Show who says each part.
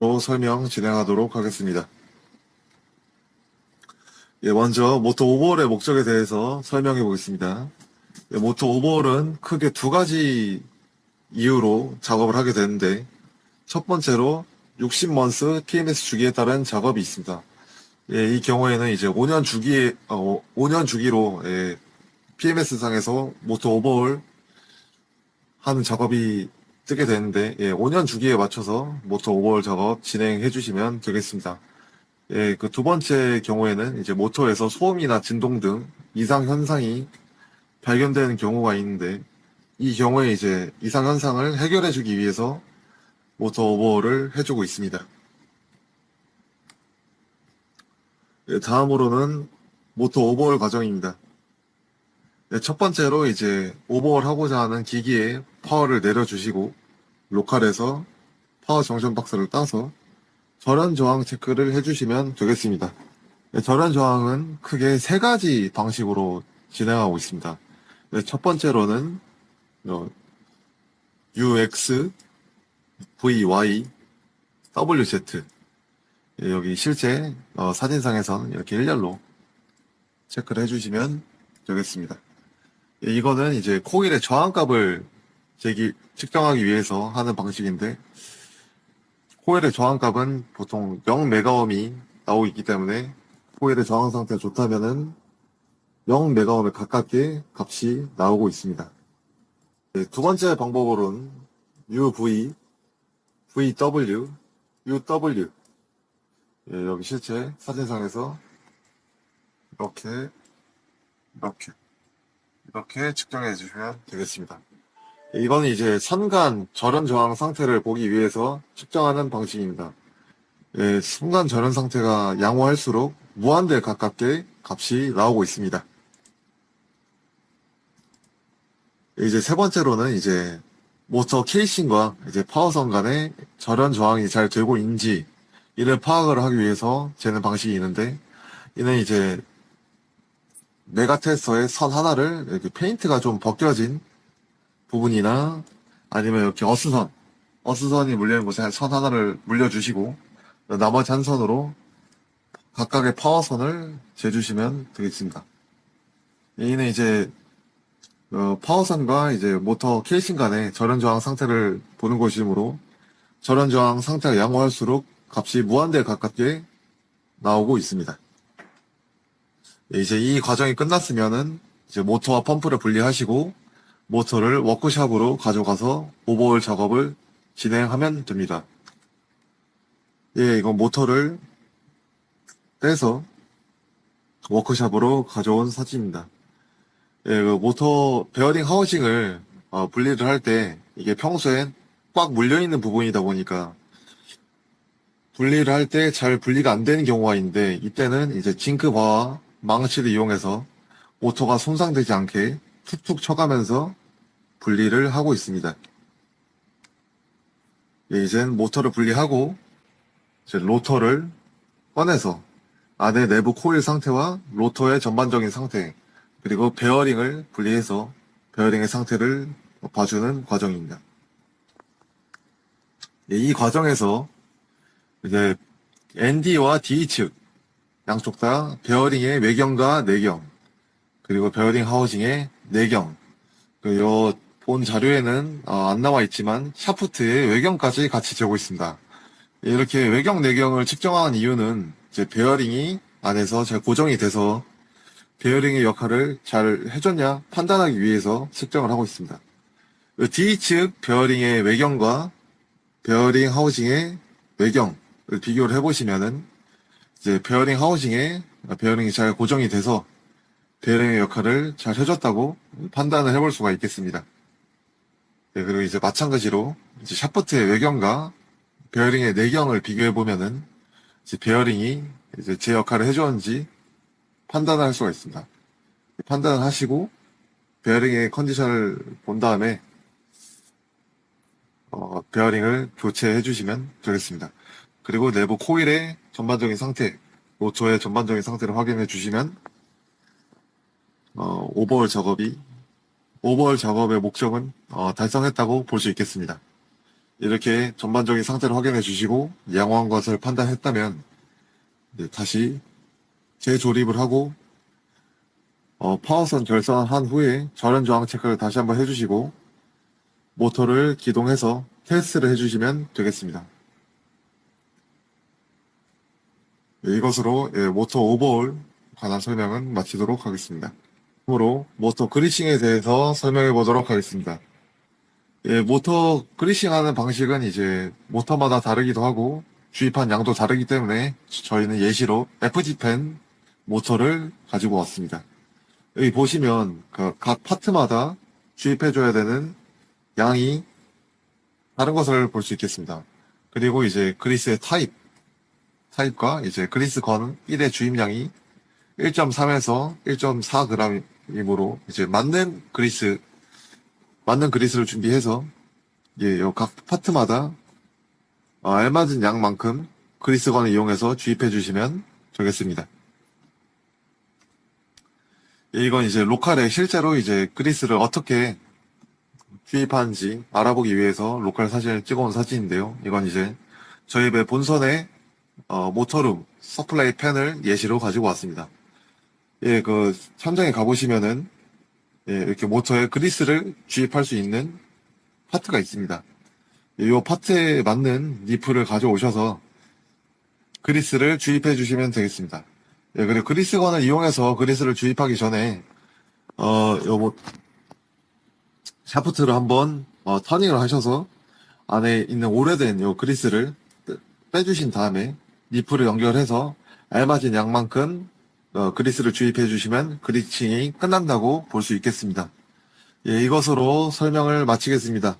Speaker 1: 로 설명 진행하도록 하겠습니다. 예, 먼저 모터 오버홀의 목적에 대해서 설명해 보겠습니다. 예, 모터 오버홀은 크게 두 가지 이유로 작업을 하게 되는데 첫 번째로 60먼스 PMS 주기에 따른 작업이 있습니다. 예, 이 경우에는 이제 5년 주기에 어, 5년 주기로 예, PMS 상에서 모터 오버홀 하는 작업이 뜨게 되는데 예, 5년 주기에 맞춰서 모터 오버홀 작업 진행해 주시면 되겠습니다. 예, 그 두 번째 경우에는 이제 모터에서 소음이나 진동 등 이상 현상이 발견되는 경우가 있는데 이 경우에 이제 이상 현상을 해결해 주기 위해서 모터 오버홀을 해주고 있습니다. 예, 다음으로는 모터 오버홀 과정입니다. 네, 첫 번째로 이제 오버홀 하고자 하는 기기에 파워를 내려주시고 로컬에서 파워 정션 박스를 따서 절연 저항 체크를 해주시면 되겠습니다. 네, 절연 저항은 크게 세 가지 방식으로 진행하고 있습니다. 네, 첫 번째로는 어, UX, VY, WZ 예, 여기 실제 어, 사진상에서는 이렇게 일렬로 체크를 해주시면 되겠습니다. 예, 이거는 이제 코일의 저항값을 제기, 측정하기 위해서 하는 방식인데, 코일의 저항값은 보통 0 메가옴이 나오고 있기 때문에, 코일의 저항 상태가 좋다면은 0 메가옴에 가깝게 값이 나오고 있습니다. 예, 두 번째 방법으로는 UV, VW, UW. 예, 여기 실제 사진상에서 이렇게, 이렇게. 이렇게 측정해 주시면 되겠습니다. 이거는 이제 선간 절연 저항 상태를 보기 위해서 측정하는 방식입니다. 예, 순간 절연 상태가 양호할수록 무한대에 가깝게 값이 나오고 있습니다. 이제 세 번째로는 이제 모터 케이싱과 이제 파워선 간의 절연 저항이 잘 되고 있는지 이를 파악을 하기 위해서 재는 방식이 있는데 이는 이제 메가테스터의 선 하나를 이렇게 페인트가 좀 벗겨진 부분이나 아니면 이렇게 어스선, 어스선이 물려있는 곳에 선 하나를 물려주시고 나머지 한 선으로 각각의 파워선을 재주시면 되겠습니다. 이는 이제 어, 파워선과 이제 모터 케이싱 간의 절연 저항 상태를 보는 것이므로 절연 저항 상태가 양호할수록 값이 무한대에 가깝게 나오고 있습니다. 예, 이제 이 과정이 끝났으면은 이제 모터와 펌프를 분리하시고 모터를 워크샵으로 가져가서 오버홀 작업을 진행하면 됩니다. 예, 이건 모터를 떼서 워크샵으로 가져온 사진입니다. 예, 그 모터 베어링 하우징을 어, 분리를 할 때 이게 평소엔 꽉 물려있는 부분이다 보니까 분리를 할 때 잘 분리가 안 되는 경우가 있는데 이때는 이제 징크바와 망치를 이용해서 모터가 손상되지 않게 툭툭 쳐가면서 분리를 하고 있습니다. 예, 이젠 모터를 분리하고 이제 로터를 꺼내서 안에 내부 코일 상태와 로터의 전반적인 상태 그리고 베어링을 분리해서 베어링의 상태를 봐주는 과정입니다. 예, 이 과정에서 이제 ND와 D 측 양쪽 다 베어링의 외경과 내경 그리고 베어링 하우징의 내경 그본 자료에는 어, 안 나와 있지만 샤프트의 외경까지 같이 재고 있습니다. 이렇게 외경 내경을 측정하는 이유는 이제 베어링이 안에서 잘 고정이 돼서 베어링의 역할을 잘 해줬냐 판단하기 위해서 측정을 하고 있습니다. 그 D측 베어링의 외경과 베어링 하우징의 외경을 비교를 해보시면은 이제 베어링 하우징에 베어링이 잘 고정이 돼서 베어링의 역할을 잘 해줬다고 판단을 해볼 수가 있겠습니다. 네, 그리고 이제 마찬가지로 이제 샤프트의 외경과 베어링의 내경을 비교해 보면은 이제 베어링이 이제 제 역할을 해줬는지 판단을 할 수가 있습니다. 판단을 하시고 베어링의 컨디션을 본 다음에 어, 베어링을 교체해 주시면 되겠습니다. 그리고 내부 코일의 전반적인 상태, 로터의 전반적인 상태를 확인해 주시면 어, 오버홀 작업이 오버홀 작업의 목적은 어, 달성했다고 볼 수 있겠습니다. 이렇게 전반적인 상태를 확인해 주시고 양호한 것을 판단했다면 네, 다시 재조립을 하고 어, 파워선 결선한 후에 절연 저항 체크를 다시 한번 해주시고 모터를 기동해서 테스트를 해주시면 되겠습니다. 네, 이것으로 예, 모터 오버홀 관한 설명은 마치도록 하겠습니다. 다음으로 모터 그리싱에 대해서 설명해 보도록 하겠습니다. 예, 모터 그리싱하는 방식은 이제 모터마다 다르기도 하고 주입한 양도 다르기 때문에 저희는 예시로 FG펜 모터를 가지고 왔습니다. 여기 보시면 그각 파트마다 주입해줘야 되는 양이 다른 것을 볼 수 있겠습니다. 그리고 이제 그리스의 타입, 타입과 이제 그리스 건 1의 주입량이 1.3에서 1.4g이므로 이제 맞는 그리스, 맞는 그리스를 준비해서 예, 요각 파트마다 어, 알맞은 양만큼 그리스 건을 이용해서 주입해 주시면 되겠습니다. 예, 이건 이제 로컬에 실제로 이제 그리스를 어떻게 주입하는지 알아보기 위해서 로컬 사진을 찍어온 사진인데요. 이건 이제 저희 배 본선에 어, 모터룸 서플라이 팬을 예시로 가지고 왔습니다. 예, 그 현장에 가보시면은 예, 이렇게 모터에 그리스를 주입할 수 있는 파트가 있습니다. 이 파트에 맞는 니프를 가져오셔서 그리스를 주입해 주시면 되겠습니다. 예, 그리고 그리스건을 이용해서 그리스를 주입하기 전에 어, 요뭐 샤프트를 한번 어, 터닝을 하셔서 안에 있는 오래된 요 그리스를 빼- 빼주신 다음에 니프를 연결해서 알맞은 양만큼 어, 그리스를 주입해 주시면 그리칭이 끝난다고 볼 수 있겠습니다. 예, 이것으로 설명을 마치겠습니다.